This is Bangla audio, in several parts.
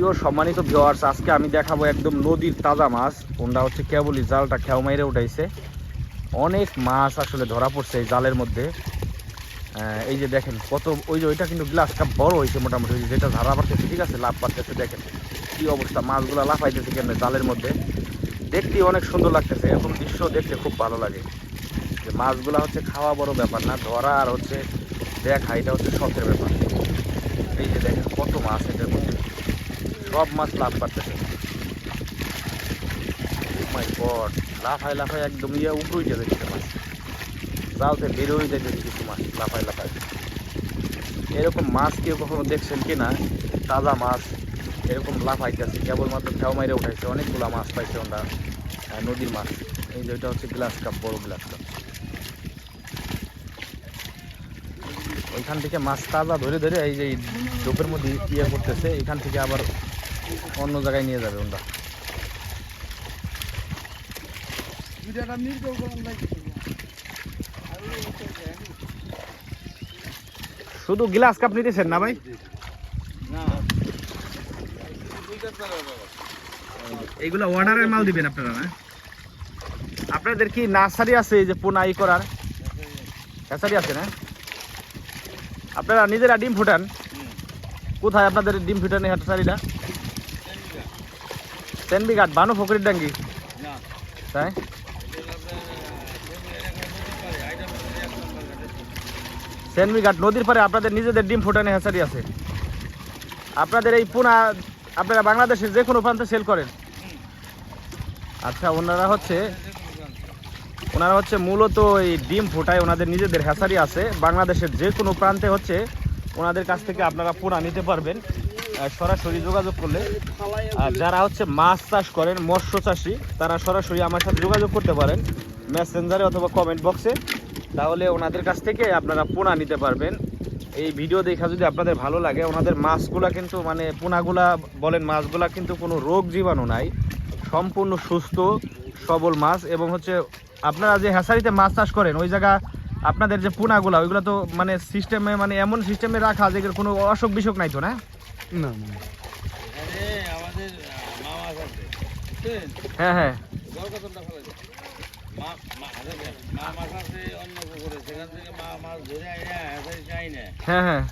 প্রিয় সম্মানিত ভিওয়ার্স আজকে আমি দেখাবো একদম নদীর তাজা মাছ। কোনটা হচ্ছে কেবলই জালটা খেও মাইরে উঠাইছে। অনেক মাছ আসলে ধরা পড়ছে এই জালের মধ্যে। এই যে দেখেন কত, ওই যে ওইটা কিন্তু গ্লাস কাপ বড় হয়েছে মোটামুটি, ওই যেটা ধারা পারতেছে ঠিক আছে? লাভ পারতেছে দেখেন কি অবস্থা, মাছগুলো লাফাইতেছে কেমন জালের মধ্যে। দেখতে অনেক সুন্দর লাগতেছে এরকম দৃশ্য দেখতে খুব ভালো লাগে। যে মাছগুলো হচ্ছে খাওয়া বড় ব্যাপার না, ধরা আর হচ্ছে দেখা, এটা হচ্ছে শখের ব্যাপার। এই যে দেখেন কত মাছ এটার মধ্যে সব মাছ লাভ গড লাফায় লাফায় একদম ইয়ে উপরে উঠে কিছু মাছ। জালতে বেরোয় যাইতেছে কিছু মাছ লাফায় লাফায়। এরকম মাছ কেউ কখনো দেখছেন কি না তাজা মাছ এরকম লাফাইতেছে কেবলমাত্র খেও মাইরে উঠাইছে। অনেকগুলো মাছ পাইছে আহ, নদীর মাছ। এই যে ওইটা হচ্ছে গ্লাস কাপ বড় গ্লাস কাপ। ওইখান থেকে মাছ তাজা ধরে ধরে এই যে ডোপের মধ্যে ইয়ে করতেছে এখান থেকে আবার অন্য জায়গায় নিয়ে যাবে ওরা শুধু গ্লাস কাপ নিতেছেন না ভাই? এইগুলো অর্ডারের মাল দিবেন আপনারা না? আপনাদের কি নার্সারি আছে এই যে পোনাই করার? নার্সারি আছে না? আপনারা নিজেরা ডিম ফুটান? কোথায় আপনাদের ডিম ফুটানি নার্সারিটা সেনবিঘাট বানু ফকরির ডাঙ্গি। তাই? সেনবিঘাট নদীর পারে আপনাদের নিজেদের ডিম ফুটানি হ্যাচারি আছে। আপনাদের এই পোনা আপনারা বাংলাদেশের যে কোনো প্রান্তে সেল করেন। আচ্ছা ওনারা হচ্ছে ওনারা হচ্ছে মূলত এই ডিম ফোটায় ওনাদের নিজেদের হ্যাচারি আছে। বাংলাদেশের যে কোনো প্রান্তে হচ্ছে ওনাদের কাছ থেকে আপনারা পোনা নিতে পারবেন। সরাসরি যোগাযোগ করলে যারা হচ্ছে মাছ চাষ করেন, মৎস্য চাষি, তারা সরাসরি আমার সাথে যোগাযোগ করতে পারেন মেসেঞ্জারে অথবা কমেন্ট বক্সে তাহলে ওনাদের কাছ থেকে আপনারা পোনা নিতে পারবেন। এই ভিডিও দেখা যদি আপনাদের ভালো লাগে, ওনাদের মাছগুলা কিন্তু মানে পোনাগুলা বলেন, মাছগুলা কিন্তু কোনো রোগ জীবাণু নাই। সম্পূর্ণ সুস্থ, সবল মাছ এবং হচ্ছে আপনারা যে হ্যাসারিতে মাছ চাষ করেন, ওই জায়গা আপনাদের যে পোনাগুলা, ওইগুলো তো মানে সিস্টেমে মানে এমন সিস্টেমে রাখা যে এগুলোর কোনো অসুখ বিসুখ নাই তো না? না না আমাদের মামা আছে হ্যাঁ হ্যাঁ। না না হ্যাঁ হ্যাঁ।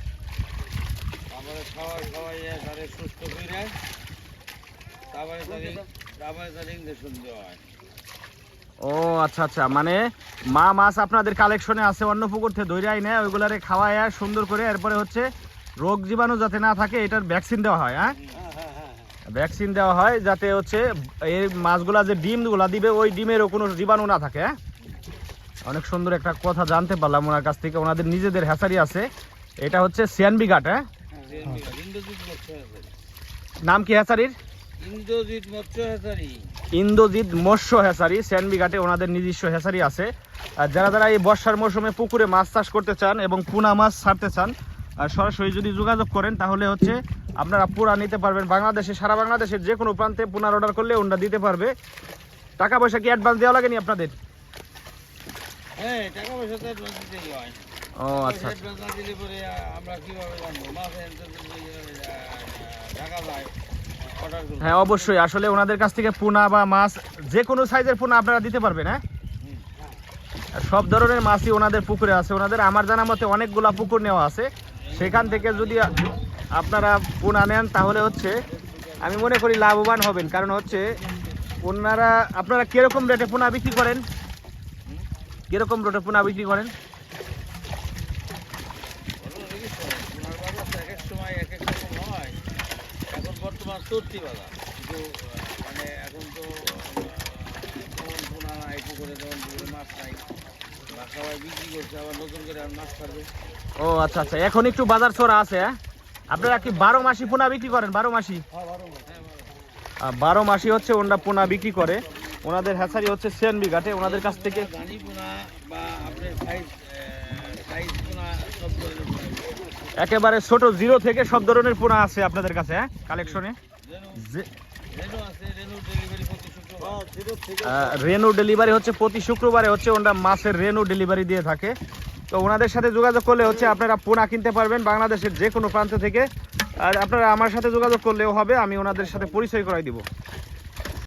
তারপরে খাওয়াই খাওয়াইয়া তারে সুস্থ করে তারপরে তারপরে তার ইঞ্জেকশন দেওয়া হয়। ও আচ্ছা আচ্ছা। মানে মা মাছ আপনাদের কালেকশনে আছে অন্য পুকুর থেকে ধরে আই নেয় ওইগুলারে খাওয়ায় সুন্দর করে এরপরে হচ্ছে রোগ জীবাণু যাতে না থাকে, এটার ভ্যাকসিন দেওয়া হয় হ্যাঁ? ভ্যাকসিন দেওয়া হয় যাতে হচ্ছে এই মাছগুলা যে ডিমগুলা দিবে, ওই ডিমেরও কোনো জীবাণু না থাকে হ্যাঁ? অনেক সুন্দর একটা কথা জানতে পারলাম ওনার কাছ থেকে, ওনাদের নিজেদের হ্যাচারি আছে। এটা হচ্ছে সিয়ানবি ঘাট হ্যাঁ? নাম কি হ্যাচারির? ইন্দ্রজিৎ মৎস্য হাজারি ইন্দ্রজিৎ মৎস্য ঘাটে ওনাদের নিজস্ব হ্যাচারি আছে। যারা যারা এই বর্ষার মৌসুমে পুকুরে মাছ চাষ করতে চান এবং পুনা মাছ ছাড়তে চান সরাসরি যদি যোগাযোগ করেন তাহলে হচ্ছে আপনারা পুরা নিতে পারবেন বাংলাদেশে সারা বাংলাদেশের যে কোনো প্রান্তে পুনার অর্ডার করলে ওনারা দিতে পারবে। টাকা পয়সা কি অ্যাডভান্স দেওয়া লাগেনি আপনাদের? হ্যাঁ হয়। ও আচ্ছা। হ্যাঁ অবশ্যই। আসলে ওনাদের কাছ থেকে পুনা বা মাছ যে কোনো সাইজের পুনা আপনারা দিতে পারবেন হ্যাঁ? সব ধরনের মাছই ওনাদের পুকুরে আছে। ওনাদের আমার জানা মতে অনেকগুলা পুকুর নেওয়া আছে। সেখান থেকে যদি আপনারা পোনা নেন, তাহলে হচ্ছে আমি মনে করি লাভবান হবেন। কারণ হচ্ছে ওনারা, আপনারা কীরকম রেটে পোনা বিক্রি করেন? কীরকম রেটে পোনা বিক্রি করেন? মানে এখন তো পোনা নাই পুকুরে মাছ নাই ও আচ্ছা আচ্ছা। এখন একটু বাজার ছড়া আছে হ্যাঁ? আপনারা কি বারো মাসি পোনা বিক্রি করেন? বারো মাসি? বারো মাসি হচ্ছে ওনারা পোনা বিক্রি করে। ওনাদের হ্যাচারি হচ্ছে সেনবি ঘাটে। ওনাদের কাছ থেকে। একেবারে ছোট জিরো থেকে সব ধরনের পোনা আছে আপনাদের কাছে হ্যাঁ? কালেকশনে রেনু ডেলিভারি হচ্ছে প্রতি শুক্রবারে হচ্ছে ওনারা মাছের রেনু ডেলিভারি দিয়ে থাকে। তো ওনাদের সাথে যোগাযোগ করলে হচ্ছে আপনারা পোনা কিনতে পারবেন বাংলাদেশের যে কোনো প্রান্ত থেকে। আর আপনারা আমার সাথে যোগাযোগ করলেও হবে, আমি ওনাদের সাথে পরিচয় করাই দিব।